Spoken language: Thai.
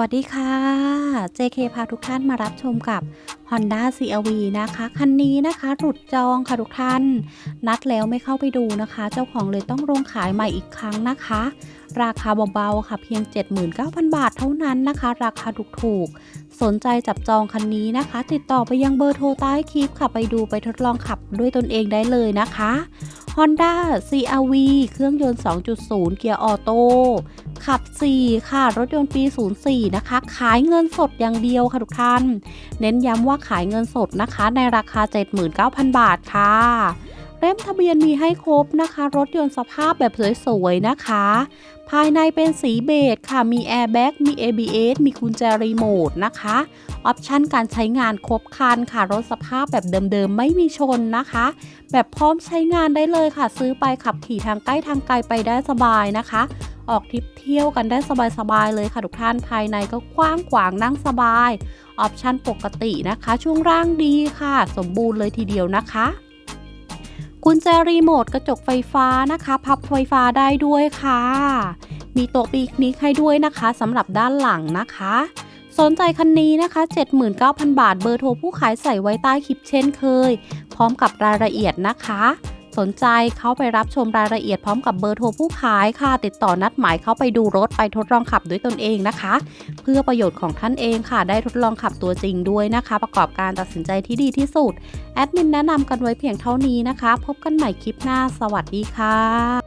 วัสดีค่ะ JK พาทุกท่านมารับชมกับ Honda CRV นะคะ คันนี้นะคะหลุดจองค่ะทุกท่าน นัดแล้วไม่เข้าไปดูนะคะ เจ้าของเลยต้องลงขายใหม่อีกครั้งนะคะ ราคาเบาๆค่ะเพียง 79,000 บาทเท่านั้นนะคะ ราคาถูกๆ สนใจจับจองคันนี้นะคะ ติดต่อไปยังเบอร์โทรใต้คลิปค่ะไปดูไปทดลองขับด้วยตนเองได้เลยนะคะ Honda CRV เครื่องยนต์ 2.0 เกียร์ออโต้ ขับ 4 ค่ะ รถยนต์ปี 04 นะคะ ขายเงินสดอย่างเดียวค่ะทุกท่าน เน้นย้ำว่าขายเงินสดนะคะ ในราคา 79,000 บาทค่ะ เล่มทะเบียนมีให้ครบนะคะ รถยนต์สภาพแบบสวยๆนะคะ ภายในเป็นสีเบจค่ะ มีแอร์แบ็กมี ABS มีกุญแจรีโมทนะคะ ออปชันการใช้งานครบครันค่ะ รถสภาพแบบเดิมๆ ไม่มีชนนะคะ แบบพร้อมใช้งานได้เลยค่ะ ซื้อไปขับขี่ทางใกล้ทางไกลไปได้สบายนะคะ ออกทริปเที่ยวกันได้สบายๆเลยค่ะทุกท่านภายในก็กว้างขวางนั่งสบาย ออปชันปกตินะคะ ช่วงล่างดีค่ะ สมบูรณ์เลยทีเดียวนะคะกุญแจรีโมทกระจกไฟฟ้านะคะ พับไฟฟ้าได้ด้วยค่ะ มีโต๊ะปีกนิกให้ด้วยนะคะสำหรับด้านหลังนะคะ สนใจคันนี้นะคะ 79,000 บาทเบอร์โทรผู้ขายใส่ไว้ใต้คลิปเช่นเคย พร้อมกับรายละเอียดนะคะ สนใจเข้าไปรับชมรายละเอียดพร้อมกับเบอร์โทรผู้ขายค่ะ ติดต่อนัดหมายเข้าไปดูรถไปทดลองขับด้วยตนเองนะคะ เพื่อประโยชน์ของท่านเองค่ะ ได้ทดลองขับตัวจริงด้วยนะคะ ประกอบการตัดสินใจที่ดีที่สุดแอดมินแนะนำกันไว้เพียงเท่านี้นะคะ พบกันใหม่คลิปหน้า สวัสดีค่ะ